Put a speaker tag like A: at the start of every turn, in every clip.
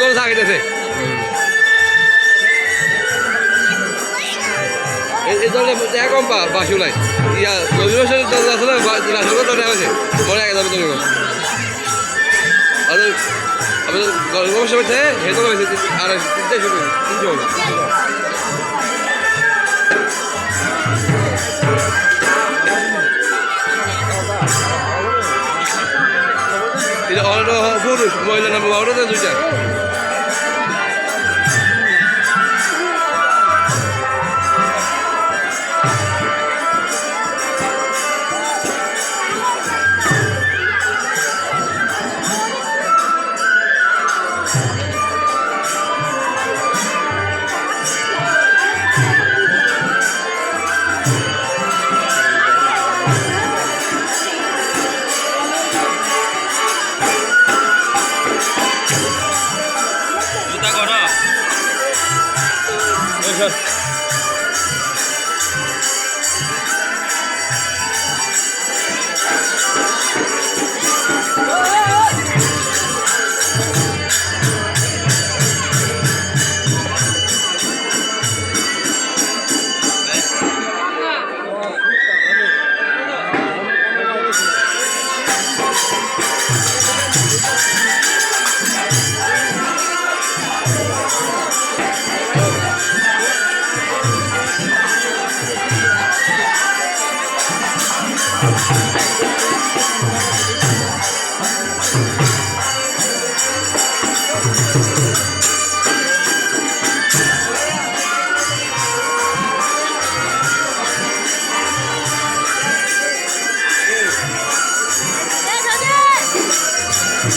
A: করে চা খাইতেছে। এই দলে দেখা কম পা বাসুলাই ইয়া হোসেনের দল আছে না রাসুল দল আছে। মনে আগে যাবে তুমি আমাদের আমাদের গল্প সময় আর তিনটে শুরু তিনটে boylarına bu avrat
B: da. just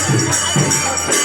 C: Música